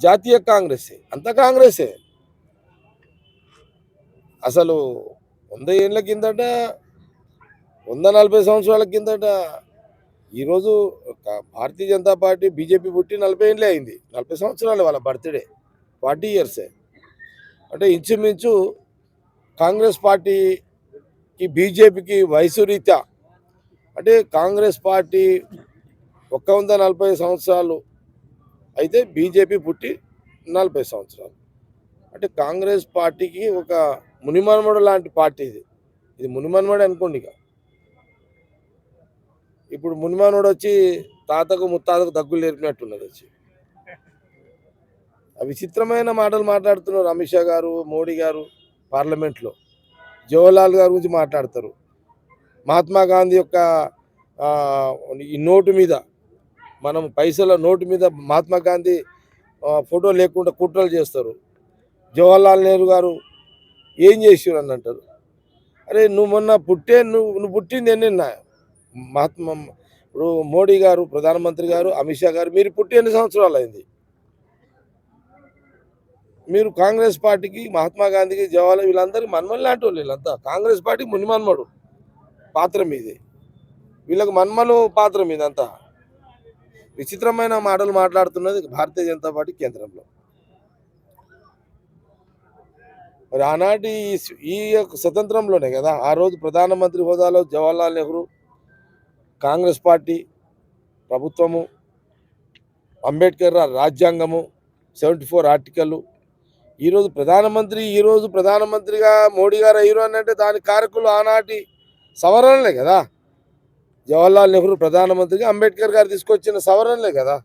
జాతీయ కాంగ్రెసే. అంత కాంగ్రెసే. అసలు వంద ఏళ్ళ కిందట వంద నలభై సంవత్సరాల కిందట ఈరోజు ఒక భారతీయ జనతా పార్టీ బీజేపీ పుట్టి నలభై ఏళ్ళే అయింది. నలభై సంవత్సరాలు వాళ్ళ బర్త్డే ఫార్టీ ఇయర్సే. అంటే ఇంచుమించు కాంగ్రెస్ పార్టీకి బీజేపీకి వయసు రీత్యా అంటే కాంగ్రెస్ పార్టీ ఒక్క వంద నలభై సంవత్సరాలు అయితే బీజేపీ పుట్టి నలభై సంవత్సరాలు. అంటే కాంగ్రెస్ పార్టీకి ఒక మునిమన్మడు లాంటి పార్టీ ఇది. ఇది మునిమన్మడు అనుకోండి ఇక. ఇప్పుడు మునిమనుడు వచ్చి తాతకు ముత్తాతకు దగ్గులు నేర్పినట్టున్నది వచ్చి. విచిత్రమైన మాటలు మాట్లాడుతున్నారు అమిత్ షా గారు మోడీ గారు పార్లమెంట్లో. జవహర్లాల్ గారి గురించి మాట్లాడతారు. మహాత్మా గాంధీ యొక్క ఈ నోటు మీద మనం పైసల నోటు మీద మహాత్మా గాంధీ ఫోటో లేకుండా కుట్రలు చేస్తారు. జవహర్లాల్ నెహ్రూ గారు ఏం చేసారు అని అంటారు. అరే నువ్వు మొన్న పుట్టే నువ్వు నువ్వు పుట్టింది ఎన్ని మహాత్మా ఇప్పుడు మోడీ గారు ప్రధానమంత్రి గారు అమిత్ షా గారు మీరు పుట్టి ఎన్ని సంవత్సరాలు అయింది? మీరు కాంగ్రెస్ పార్టీకి మహాత్మా గాంధీకి జవహర్లాల్ వీళ్ళందరికీ మన్మలు లాంటి వాళ్ళు వీళ్ళంతా. కాంగ్రెస్ పార్టీ మునిమన్మడు పాత్ర మీది. వీళ్ళకి మన్మలు పాత్ర మీదంతా. విచిత్రమైన మాటలు మాట్లాడుతున్నది భారతీయ జనతా పార్టీ కేంద్రంలో. మరి ఆనాటి ఈ ఈ యొక్క స్వతంత్రంలోనే కదా ఆ రోజు ప్రధానమంత్రి హోదాలో జవహర్లాల్ నెహ్రూ కాంగ్రెస్ పార్టీ ప్రభుత్వము అంబేద్కర్ రాజ్యాంగము సెవెంటీ ఫోర్ ఆర్టికల్. ఈరోజు ప్రధానమంత్రి ఈరోజు ప్రధానమంత్రిగా మోడీ గారు అయ్యారు అని అంటే దాని కారకులు ఆనాటి సవరణలే కదా. జవహర్లాల్ నెహ్రూ ప్రధానమంత్రిగా అంబేద్కర్ గారు తీసుకొచ్చిన సవరణలే కదా.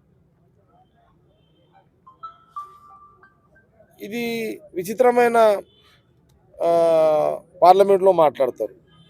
ఇది విచిత్రమైన పార్లమెంట్లో మాట్లాడతారు.